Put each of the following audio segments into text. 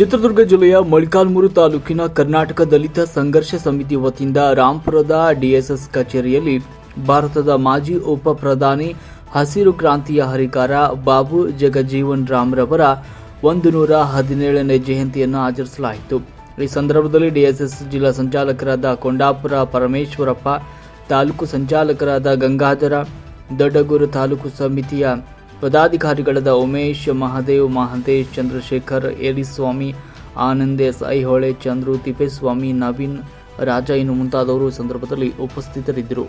ಚಿತ್ರದುರ್ಗ ಜಿಲ್ಲೆಯ ಮೊಳಕಾಲ್ಮೂರು ತಾಲೂಕಿನ ಕರ್ನಾಟಕ ದಲಿತ ಸಂಘರ್ಷ ಸಮಿತಿ ವತಿಯಿಂದ ರಾಂಪುರದ ಡಿಎಸ್ಎಸ್ ಕಚೇರಿಯಲ್ಲಿ ಭಾರತದ ಮಾಜಿ ಉಪ ಪ್ರಧಾನಿ ಹಸಿರು ಕ್ರಾಂತಿಯ ಹರಿಕಾರ ಬಾಬು ಜಗಜೀವನ್ ರಾಮ್ರವರ ಒಂದು ನೂರ ಹದಿನೇಳನೇ ಜಯಂತಿಯನ್ನು ಆಚರಿಸಲಾಯಿತು. ಈ ಸಂದರ್ಭದಲ್ಲಿ ಡಿಎಸ್ಎಸ್ ಜಿಲ್ಲಾ ಸಂಚಾಲಕರಾದ ಕೊಂಡಾಪುರ ಪರಮೇಶ್ವರಪ್ಪ, ತಾಲೂಕು ಸಂಚಾಲಕರಾದ ಗಂಗಾಧರ, ದೊಡ್ಡಗೂರು ತಾಲೂಕು ಸಮಿತಿಯ ಪದಾಧಿಕಾರಿಗಳಾದ ಉಮೇಶ್, ಮಹಾದೇವ್, ಮಹಂತೇಶ್, ಚಂದ್ರಶೇಖರ್, ಏರಿಸ್ವಾಮಿ ಆನಂದೇಸ್ ಐಹೊಳೆ ಚಂದ್ರು, ತಿಪ್ಪೇಸ್ವಾಮಿ, ನವೀನ್, ರಾಜ ಇನ್ನು ಮುಂತಾದವರು ಸಂದರ್ಭದಲ್ಲಿ ಉಪಸ್ಥಿತರಿದ್ದರು.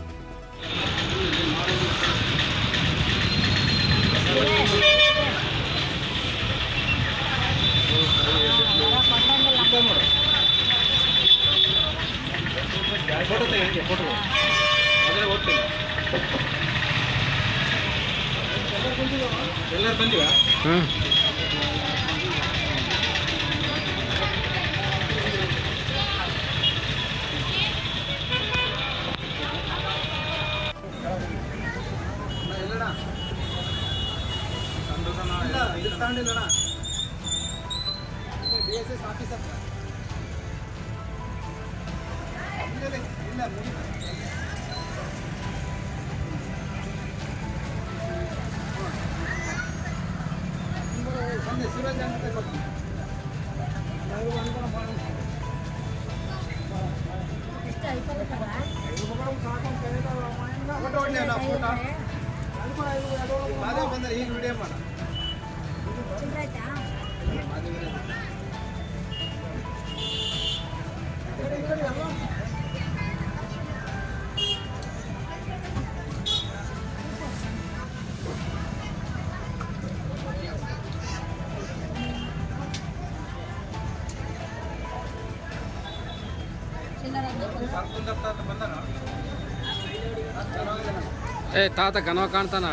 ಎಲ್ಲರೂ ಬಂದಿವ ಫೋಟೋ ಹೊಡ್ಲಿ ನಾ ಫೋಟೋ ಮಾದೇ ಬಂದ್ರೆ ಈಗ ವಿಡಿಯೋ ಮಾಡ ಏ ತಾತ ಕನವ ಕಾಣ್ತಾನ?